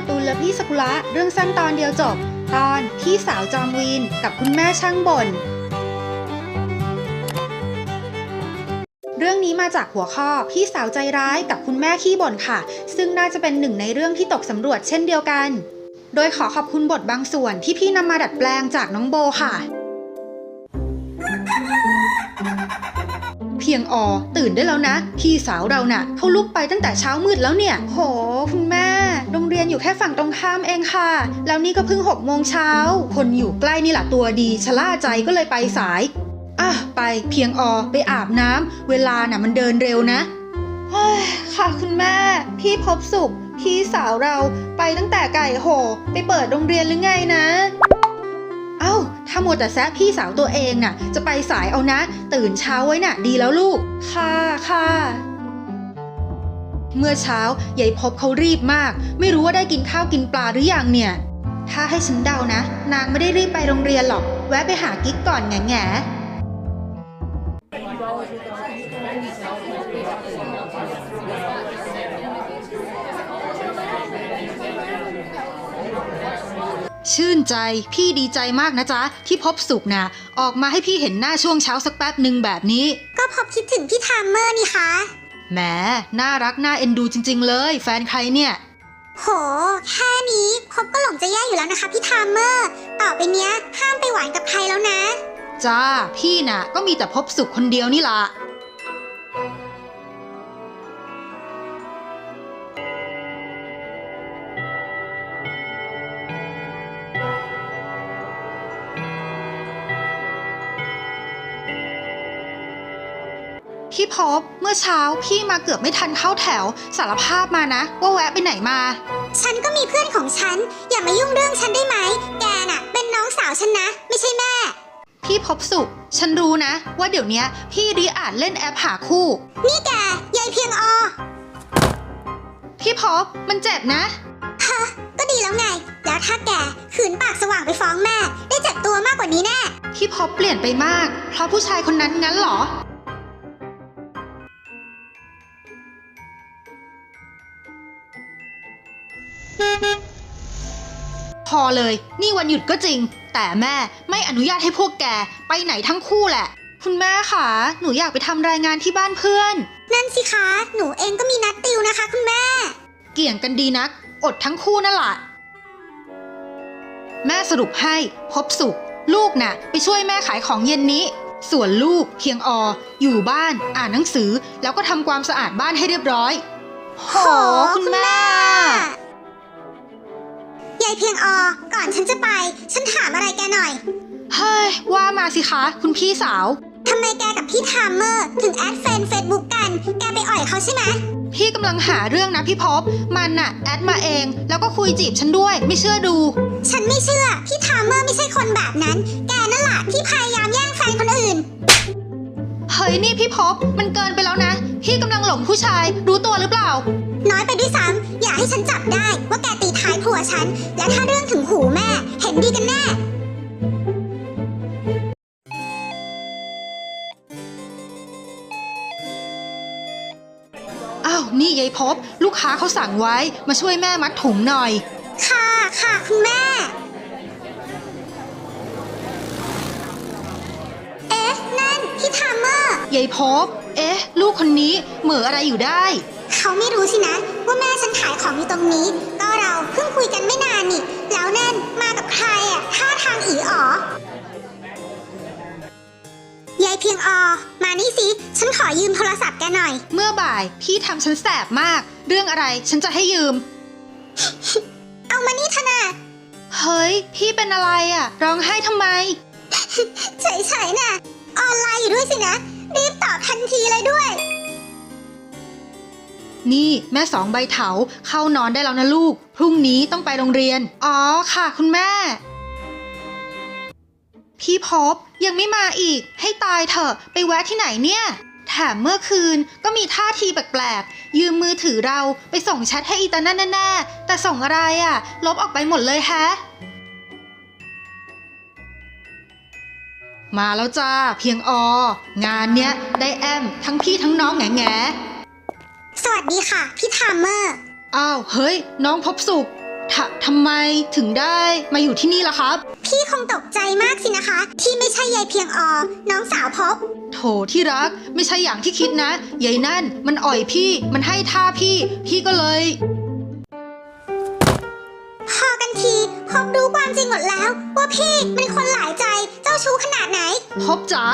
การ์ตูนและพี่สกุละเรื่องสั้นตอนเดียวจบ ตอนพี่สาวจอมวีนกับคุณแม่ช่างบ่น เรื่องนี้มาจากหัวข้อพี่สาวใจร้ายกับคุณแม่ขี้บ่นค่ะ ซึ่งน่าจะเป็นหนึ่งในเรื่องที่ตกสำรวจเช่นเดียวกัน โดยขอขอบคุณบทบางส่วนที่พี่นำมาดัดแปลงจากน้องโบค่ะ เพียงออตื่นได้แล้วนะ พี่สาวเราน่ะเขาลุกไปตั้งแต่เช้ามืดแล้วเนี่ย โห คุณแม่ โรงเรียนอยู่แค่ฝั่งตรงข้ามเองค่ะ แล้วนี่ก็เพิ่งหกโมงเช้า คนอยู่ใกล้นี่แหละตัวดีชะล่าใจก็เลยไปสายอะไปเพียงออไปอาบน้ำเวลาน่ะมันเดินเร็วนะค่ะคุณแม่ พี่พบสุข พี่สาวเราไปตั้งแต่ไก่โห ไปเปิดโรงเรียนหรือไงนะ เอ้า ถ้ามัวแต่แซะพี่สาวตัวเองน่ะ จะไปสายเอานะ ตื่นเช้าไว้น่ะ ดีแล้วลูก ค่ะค่ะเมื่อเช้ายายพบเขารีบมาก ไม่รู้ว่าได้กินข้าวกินปลาหรือยังเนี่ย ถ้าให้ฉันเดานะ นางไม่ได้รีบไปโรงเรียนหรอก แวะไปหากิ๊กก่อนแง่แง่ ชื่นใจ พี่ดีใจมากนะจ๊ะ ที่พบสุขนะออกมาให้พี่เห็นหน้าช่วงเช้าสักแป๊บหนึ่งแบบนี้ ก็พบคิดถึงพี่ทามเมอร์นี่คะ แหม น่ารักน่าเอ็นดูจริง ๆ เลย แฟนใครเนี่ย โห แค่นี้พบก็หลงจะแย่อยู่แล้วนะคะพี่ทามเมอร์ ต่อไปเนี้ยห้ามไปหวานกับใครแล้วนะ จ้า พี่น่ะ ก็มีแต่พบสุขคนเดียวนี่ล่ะ พี่พบเมื่อเช้าพี่มาเกือบไม่ทันเข้าแถวสารภาพมานะ ว่าแวะไปไหนมา ฉันก็มีเพื่อนของฉัน อย่ามายุ่งเรื่องฉันได้ไหม แกน่ะ เป็นน้องสาวฉันนะ ไม่ใช่แม่ พี่พบสุข ฉันรู้นะ ว่าเดี๋ยวเนี้ยพี่รีอาจเล่นแอปหาคู่ นี่แกยายเพียงออพี่พบมันเจ็บนะฮะก็ดีแล้วไง แล้วถ้าแกขืนปากสว่างไปฟ้องแม่ ได้เจ็บตัวมากกว่านี้แน่พี่พบเปลี่ยนไปมาก เพราะผู้ชายคนนั้นงั้นเหรอ อเลย นี่วันหยุดก็จริง แต่แม่ไม่อนุญาตให้พวกแกไปไหนทั้งคู่แหละ คุณแม่ค่ะหนูอยากไปทำรายงานที่บ้านเพื่อน นั่นสิคะ หนูเองก็มีนัดติวนะคะคุณแม่ เกี่ยงกันดีนัก อดทั้งคู่นั่นแหละแม่สรุปให้พบสุข ลูกน่ะ ไปช่วยแม่ขายของเย็นนี้ ส่วนลูกเพียงออยู่บ้าน อ่านหนังสือ แล้วก็ทำความสะอาดบ้านให้เรียบร้อย โห คุณแม่ยาย เพียงออก่อนฉันจะไป ฉันถามอะไรแกหน่อย เฮ้ย ว่ามาสิคะ คุณพี่สาว ทำไมแกกับพี่ทามเมอร์ถึงแอดเฟนเฟซบุ๊กกัน แกไปอ่อยเขาใช่ไหมพี่กำลังหาเรื่องนะพี่พบมันน่ะแอดมาเอง แล้วก็คุยจีบฉันด้วย ไม่เชื่อดู ฉันไม่เชื่อ พี่ทามเมอร์ไม่ใช่คนแบบนั้น แกนั่นแหละที่พยายามแย่งแฟนคนอื่น เฮ้ยนี่พี่พบมันเกินไปแล้วนะ พี่กำลังหลงผู้ชาย รู้ตัวหรือเปล่า น้อยไปด้วยซ้ำอย่าให้ฉันจับได้ ว่าแกตีท้ายผัวฉัน และถ้าเรื่องถึงหูแม่ เห็นดีกันแน่ อ้าว นี่ยายพบ ลูกค้าเขาสั่งไว้มาช่วยแม่มัดถุงหน่อย ค่ะค่ะคุณแม่ เอ๊ะ นั่นพี่ทามเมอร์ ยายพบ เอ๊ะ ลูกคนนี้เหม่ออะไรอยู่ได้ เขาไม่รู้สินะ ว่าแม่ฉันขายของอยู่ตรงนี้ ก็เราเพิ่งคุยกันไม่นานนี่ แล้วนั่นมากับใครอะท่าทางอีอ๋อยายเพียงออ มานี่สิ ฉันขอยืมโทรศัพท์แกหน่อย เมื่อบ่ายพี่ทำฉันแสบมาก เรื่องอะไรฉันจะให้ยืม เอามานี่เถอะนะเฮ้ย พี่เป็นอะไรอะ่ะ ร้องไห้ทำไม เฉยๆน่ะ ออนไลน์อยู่ด้วยสินะ รีบตอบทันทีเลยด้วย นี่แม่สองใบเถาเข้านอนได้แล้วนะลูก พรุ่งนี้ต้องไปโรงเรียน อ๋อค่ะคุณแม่ พี่พบยังไม่มาอีก ให้ตายเถอะไปแวะที่ไหนเนี่ยแถมเมื่อคืนก็มีท่าทีแปลกๆ ยืมมือถือเราไปส่งแชทให้อีตานั่นแน่ๆ แต่ส่งอะไรอะ่ะ ลบออกไปหมดเลยแฮะ มาแล้วจ้าเพียงอ งานเนี้ยได้แอมทั้งพี่ทั้งน้องแง่แง่ สวัสดีค่ะ พี่ทามเมอร์ อ้าว เฮ้ย น้องพบสุขทะทำไมถึงได้มาอยู่ที่นี่ล่ะครับ พี่คงตกใจมากสินะคะ ที่ไม่ใช่ยายเพียงออน้องสาวพบ โถที่รักไม่ใช่อย่างที่คิดนะยายนั่น มันอ่อยพี่มันให้ท่าพี่ พี่ก็เลย พอกันที พบรู้ความจริงหมดแล้ว ว่าพี่เป็นคนหลายใจเจ้าชู้ขนาดไหน พบจ๋า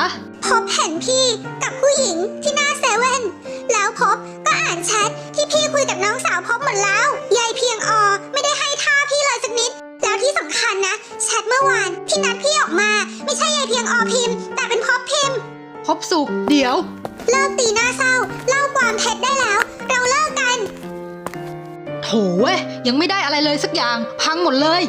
พบเห็นพี่กับผู้หญิงที่หน้าเซเว่น แล้วพบก็อ่านแชทที่พี่คุยกับน้องสาวพบหมดแล้วยายเพียงออไม่ได้ให้ท่าพี่เลยสักนิด แล้วที่สำคัญนะแชทเมื่อวานที่นัดพี่ออกมา ไม่ใช่ยายเพียงออพิมพ์ แต่เป็นพบพิมพ์ พบสุขเดี๋ยว เลิกตีหน้าเศร้าเล่าความเท็จได้แล้ว เราเลิกกัน โถเว้ยยังไม่ได้อะไรเลยสักอย่าง พังหมดเลย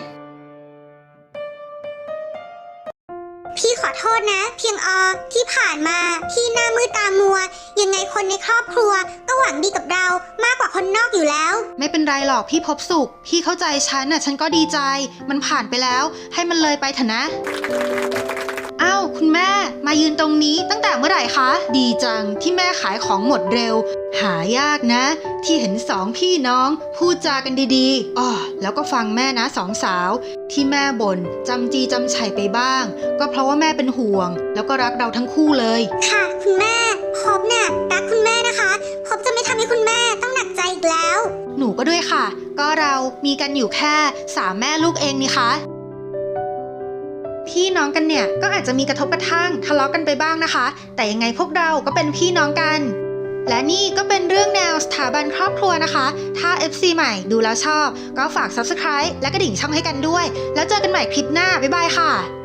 พี่ขอโทษนะ เพียงออที่ผ่านมาพี่หน้ามืดตามัว ยังไงคนในครอบครัว ก็หวังดีกับเรามากกว่าคนนอกอยู่แล้ว ไม่เป็นไรหรอกพี่พบสุข พี่เข้าใจฉันน่ะฉันก็ดีใจ มันผ่านไปแล้ว ให้มันเลยไปเถอะนะ อ้าวคุณแม่มายืนตรงนี้ตั้งแต่เมื่อไหร่คะ ดีจังที่แม่ขายของหมดเร็ว หายากนะ ที่เห็นสองพี่น้องพูดจากันดีๆอ๋อแล้วก็ฟังแม่นะสองสาว ที่แม่บ่นจำจีจำชัยไปบ้าง ก็เพราะว่าแม่เป็นห่วง แล้วก็รักเราทั้งคู่เลย ค่ะ คุณแม่พบเนี่ยรักคุณแม่นะคะพบจะไม่ทำให้คุณแม่ต้องหนักใจอีกแล้ว หนูก็ด้วยค่ะ ก็เรามีกันอยู่แค่สามแม่ลูกเองนี่คะ พี่น้องกันเนี่ยก็อาจจะมีกระทบกระทั่งทะเลาะกันไปบ้างนะคะ แต่ยังไงพวกเราก็เป็นพี่น้องกัน และนี่ก็เป็นเรื่องแนวสถาบันครอบครัวนะคะ ถ้า FC ใหม่ดูแล้วชอบ ก็ฝาก Subscribe และกระดิ่งช่องให้กันด้วย แล้วเจอกันใหม่คลิปหน้า บ๊ายบายค่ะ